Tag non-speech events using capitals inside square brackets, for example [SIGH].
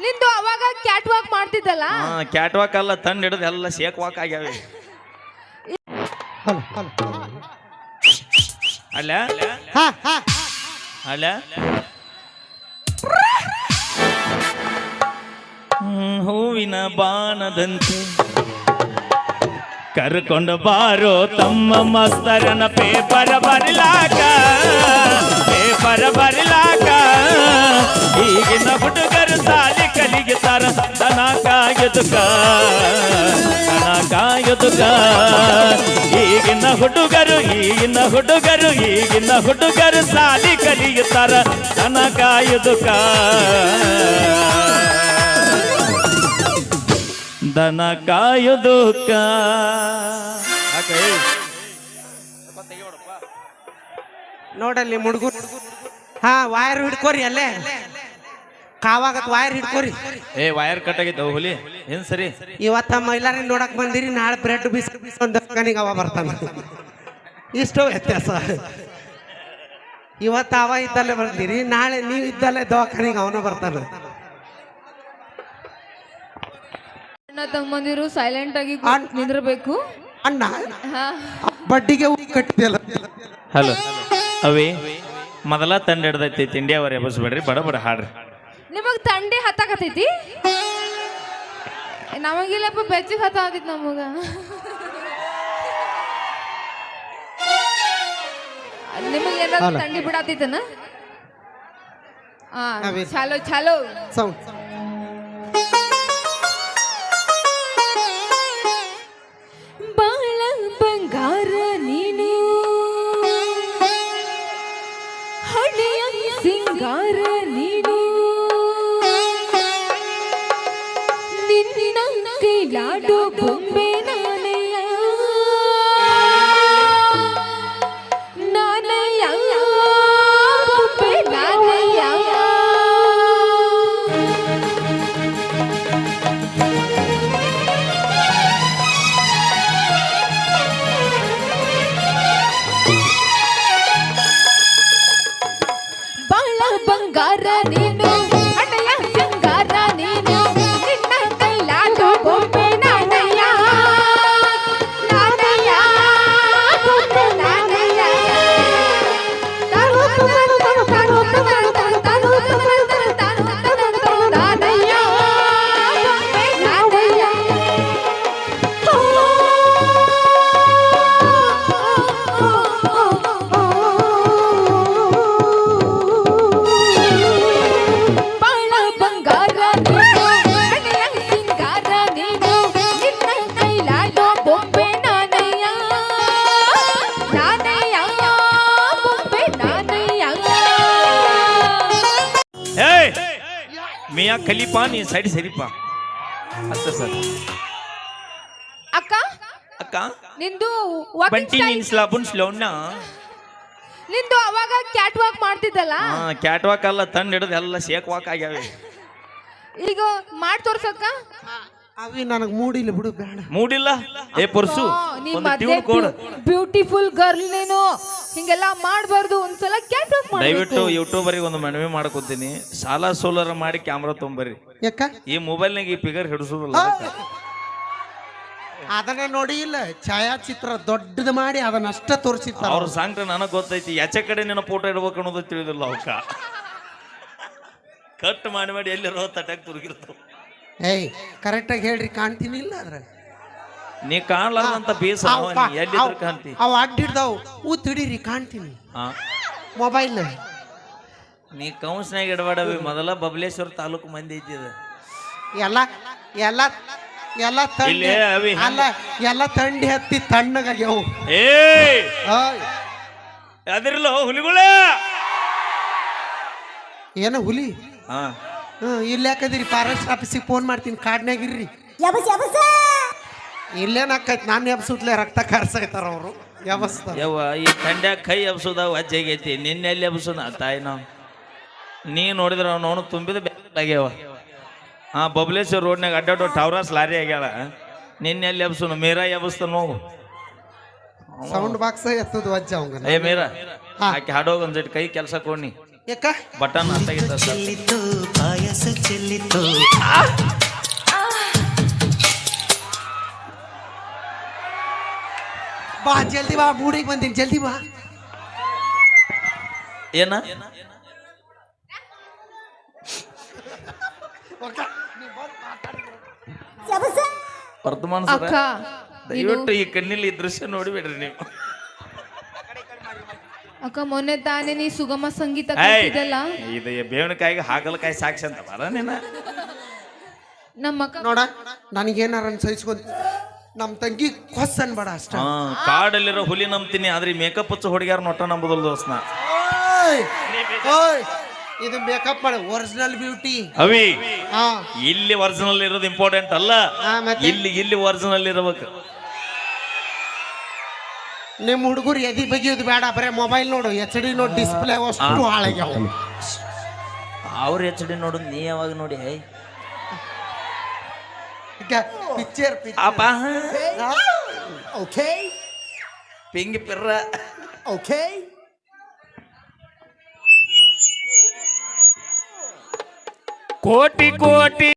ನಿಂದು ಅವಾಗ cat walk ಮಾಡ್ತಿದ್ದಲ್ಲ? ಹಾ ಕ್ಯಾಟ್ ವಾಕ್ ಅಲ್ಲ ತಂಡ ಹಿಡಿದು ಎಲ್ಲ ಶೇಕ್ ವಾಕ್ ಆಗ್ಯಾವ. ಅಲ್ಲ? ಹಾ ಹಾ. ಅಲ್ಲ? ಹ್ಮ್, ಹೂವಿನ ಬಾಣದಂತೆ ಕರ್ಕೊಂಡು ಬಾರೋ ತಮ್ಮ ಮಸ್ತರನ ಪೇಪರ್ ಬರಿಲಾಕ ಪೇಪರ್ ಬರಿಲಾಕ. ಕಾಯುದುಕ ಕಾಯುದುಕ ಈಗಿನ ಹುಡುಗರು ಈಗಿನ ಹುಡುಗರು ಈಗಿನ ಹುಡುಗರು ಸಾಲಿ ಕಲಿಯುತ್ತಾರ ದನ ಕಾಯುದುಕ ದನ ಕಾಯುದು ನೋಡಲ್ಲಿ ಮುಡುಗು ಹಾ, ವಾಯರ್ ಹಿಡ್ಕೋರಿ ಅಲ್ಲೇ. ಕಾವಾಗತ್ ವೈರ್ ಹಿಡ್ಕೋರಿ. ಏ ವೈರ್ ಕಟ್ ಆಗಿದ್ದವು ಹುಲಿ. ಏನ್ ಸರಿ? ಇವತ್ತ ಮೈಲಾರಿ ನೋಡಕ್ ಬಂದಿರಿ ನಾಳೆ ಬ್ರೆಡ್ ಬಿಸ್ ದಕ್ಕನಿಗೆ ಅವ ಬರ್ತಾನ. ಇಷ್ಟು ವ್ಯತ್ಯಾಸ. ಇವತ್ತು ಅವ ಇದ್ದಲ್ಲೇ ಬರ್ತೀರಿ ನಾಳೆ ನೀವು ಇದ್ದಲ್ಲೇ ದವಾಖಾನಿಗೆ ಅವನು ಬರ್ತಾನ. ಅಣ್ಣ ತಮ್ಮಂದಿರು ಸೈಲೆಂಟ್ ಆಗಿ ನಿಂದಿರಬೇಕು ಅಣ್ಣ. ನಿಂದ್ರಬೇಕು. ಅಣ್ಣ. ಹಾ. ಬಡ್ಡಿಗೆ ಹೂ ಕಟ್ಟಿದೆಯಲ್ಲ. ಹಲೋ. ಅವಿ ಮೊದಲ ತಂಡ ಹಿಡ್ದೈತಿ ತಿಂಡಿ ಅವರ್ ಎಬಸ್ಬೇಡ್ರಿ ಬಡ ಬಡ ಹಾಡ್ರಿ. ನಿಮಗ್ ತಂಡಿ ಹತ್ತಾಕತೈತಿ? ನಮಗಿಲ್ಲಪ್ಪ ಬೆಚ್ಚಗೆ ಹತ್ತಾಕತೈತಿ ನಮಗ. ನಿಮಗೆ ಏನಾದ್ರು ತಂಡಿ ಬಿಡಾತೈತನ? ಹಾ ಚಾಲೋ ಚಾಲೋ. ಸೌಂಡ್. ಬಾಳ ಬಂಗಾರ ನೀನು. ಹಣೆಯ ಸಿಂಗಾರ. ಮಿಯಾ ಕಲಿಪಾ ನೀ ಸೈಡ್ ಸರಿಪಾ. ಅತ್ತ ಸರ್. ಅಕ್ಕ? ಅಕ್ಕ? ನಿಂದು ಬಂಟಿ walking ನಿನ್ style- ಸ್ಲಾಬುನ್ ಸ್ಲೋಣ್ಣ ನಿಂದು ಅವಾಗ ಕ್ಯಾಟ್ ವಾಕ್ ಮಾಡ್ತಿದ್ದಲ್ಲ? ಹಾ ಕ್ಯಾಟ್ ವಾಕ್ ಅಲ್ಲ ತಂಡ ಹಿಡಿದು ಎಲ್ಲ ಶೇಕ್ ವಾಕ್ ಆಗ್ಯಾವ. ಈಗ ಮಾಡಿ ತೋರ್ಸಕ್ಕ ಅವಿ ನನಗೆ ಮೂಡಿಲ್ಲ ಬಿಡು ಬೇಡ. ಮೂಡಿಲ್ಲ? ಏ ಪರ್ಸು ನೀ ಒಂದು ಮೊದ್ಲೇ ಟ್ಯೂನ್ ಕೊಡು. ಬ್ಯೂಟಿಫುಲ್ ಗರ್ಲ್ ನೀನು. ಹಿಂಗೆಲ್ಲ ಮಾಡಬಾರ್ದು ಒಂದ್ಸಲ ಕ್ಯಾಟ್ ದಯವಿಟ್ಟು ಯೂಟ್ಯೂಬರಿಗೆ ಒಂದು ಮನವಿ ಮಾಡ್ಕೊತೀನಿ. ಸಾಲ ಸೋಲರ ಮಾಡಿ ಕ್ಯಾಮ್ರಾ ತೊಂಬರ್ರಿ. ಯಾಕ? ಈ ಮೊಬೈಲ್ನಾಗ ಈ ಫಿಗರ್ ಹಿಡಿಸೋದಲ್ಲ. ಅದನ್ನ ನೋಡಿ ಇಲ್ಲ ಛಾಯಾಚಿತ್ರ ದೊಡ್ಡದು ಮಾಡಿ ಅದನ್ನ ಅಷ್ಟ ತೋರಿಸಿರ್ತಾರ. ಅವ್ರ ಸಾಂಗ್ರ ನನಗೆ ಗೊತ್ತೈತಿ ಯಾಚೆ ಕಡೆ ನಿನ್ನ ಫೋಟೋ ಇಡ್ಬೇಕು ಅನ್ನೋದು ತಿಳಿದಿಲ್ಲ ಅವಕ್ಕ ಕಟ್ [LAUGHS] ಮಾಡಿ ಮಾಡಿ ಎಲ್ಲಿರೋ ತಟ್ಯಾಗ ತುರುಗಿರ್ತಾವ. ಏಯ್ ಕರೆಕ್ಟಾಗಿ ಹೇಳ್ರಿ ಕಾಣ್ತೀನಿ ಇಲ್ಲ ಅದ್ರ ನೀ ಅಂತ ಬೇಸ ಎಲ್ಲಿದ್ರು ಅವ್- ಕಾಣ್ತಿ. ಅವ್ ಅಡ್ಡಿಡ್ದಾವ್ ಊ ತಿಡೀರಿ ಕಾಣ್ತೀನಿ. ಹಾ ಮೊಬೈಲ್ ನೀ ಕೌನ್ಸ್ನಾಗ ಇಡಬಾಡವಿ ಮೊದಲ ಬಬಲೇಶ್ವರ ತಾಲೂಕು ಮಂದಿ ಇದ್ದಿದ ಎಲ್ಲ ಎಲ್ಲ ಎಲ್ಲ ತಂಡಿ ಇಲ್ಲೇ ಅವಿ. ಹೆಂಗ್- ಅಲ್ಲ ಎಲ್ಲ ತಂಡಿ ಹತ್ತಿ ತಣ್ಣಗಾಗ್ಯಾವು. ಏ ಆಯ್. ಅದಿರ್ಲೋ ಹುಲಿಗಳೇ? ಏನ ಹುಲಿ? ಹಾ ಹ್ಮ್ ಇಲ್ಲಿ ಯಾಕದಿರಿ? ಫಾರೆಸ್ಟ್ ಆಫೀಸಿಗೆ ಫೋನ್ ಮಾಡ್ತೀನಿ. ಕಾಡ್ನಾಗಿರ್ರಿ ಯಬಸ್ ಯಬಸ್ ಇಲ್ಲೇನಾಕೈತಿ ನಾನು ಎಬ್ಸುತ್ಲೆ ರಕ್ತ ಕಾರ್ಸಾಯ್ತಾರ ಅವರು. ಎಬಸ್ತಾರ ಯವ್ವ ಈ ತಂಡ್ಯಾಗ ಕೈ ಎಬ್ಸೋದ ವಜ್ಜೆಗೈತಿ ನಿನ್ನೆ ಎಲ್ಲಿ ಎಬ್ಸೋನ ತಾಯಿ ನಾವು. ನೀ ನೋಡಿದ್ರ ಅವನು ತುಂಬಿದ ಆಗ್ಯಾವ. ಹಾ ಬಬಲೇಶ್ವರ ರೋಡ್ನಾಗ ಅಡ್ಡಾಡೋ ಟವರಾಸ್ ಲಾರಿ ಆಗ್ಯಾಳ. ನಿನ್ನೆ ಎಲ್ಲಿ ಎಬ್ಸೋನು ಮೀರಾ ಎಬ್ಸ್ತಾನ ನೋವು. ಸೌಂಡ್ ಬಾಕ್ಸ್ ಎತ್ತದ ವಜ್ಜ ಅವಂಗ. ಏ ಮೀರಾ. ಆಕೆ ಹಾಡೋಗ ಒಂದ್ ಕೈ ಕೆಲಸ ಕೊಡ್ನಿ ಯಾಕ? ಬಟನ್ ಅಂತ ಸರ್. ಚೆಲ್ಲಿತು ಪಾಯಸ ಚೆಲ್ಲಿತು. ಬಾ ಜಲ್ದಿ ಬಾ ಮೂಡಿಗೆ ಬಂದೀನಿ ಜಲ್ದಿ ಬಾ. ಏನ? ವರ್ತಮಾನ ಸರ ದಯವಿಟ್ಟು ಈ ಕಣ್ಣಲ್ಲಿ ಈ ದೃಶ್ಯ ನೋಡಿಬಿಡ್ರಿ ನೀವು. ಅಕ್ಕ ಮೊನ್ನೆ ತಾನೇ ನೀ ಸುಗಮ ಸಂಗೀತ ಕಲ್ತಿದ್ದಲ್ಲ? ಇದು ಬೇವನಕಾಯಿಗೆ ಹಾಗಲಕಾಯಿ ಸಾಕ್ಷಿ ಅಂತ ಬರ ನೀನ. ನಮ್ಮ ಅಕ್ಕ ನೋಡ ನನಗೇನಾರ ಸಹಿಸ್ಕೊಂತ ನಮ್ಮ ತಂಗಿ ಕೊಸ್ ಅನ್ಬೇಡ ಅಷ್ಟ. ಹಾ ಕಾಡಲ್ಲಿರೋ ಹುಲಿ ನಂಬ್ತೀನಿ ಆದ್ರೆ ಮೇಕಪ್ ಹಚ್ಚ ಹುಡುಗ್ಯಾರ ನೋಟ ನಂಬುದಲ್ ದೋಸ್ನ ಓಯ್ ಓಯ್ ಇದು ಮೇಕಪ್ ಮಾಡಿ ಒರಿಜಿನಲ್ ಬ್ಯೂಟಿ ಅವಿ ಹಾ. ಇಲ್ಲಿ ಒರಿಜಿನಲ್ ಇರೋದು ಇಂಪಾರ್ಟೆಂಟ್ ಅಲ್ಲ. ಹಾ, ಮತ್ತೆ? ಇಲ್ಲಿ ಇಲ್ಲಿ ಒರಿಜಿನಲ್ ಇರಬೇಕು. ನಿಮ್ಮ ಹುಡುಗರು ಎದಿ ಬಗೆಯೋದು ಬೇಡ ಬರೇ ಮೊಬೈಲ್ ನೋಡು ಎಚ್ ಡಿ ನೋಡು ಡಿಸ್ಪ್ಲೇ ಅಷ್ಟು ಹಾಳಾಗ್ಯಾವ. ಅವ್ರ ಎಚ್ ಡಿ ನೋಡು ನೀ ಯಾವಾಗ ನೋಡಿ ಹೇ ಪಿಕ್ಚರ್ ಅಪ್ಪ. ಓಕೆ ಪಿಂಗಿ ಪಿರ್ರ. ಓಕೆ ಕೋಟಿ ಕೋಟಿ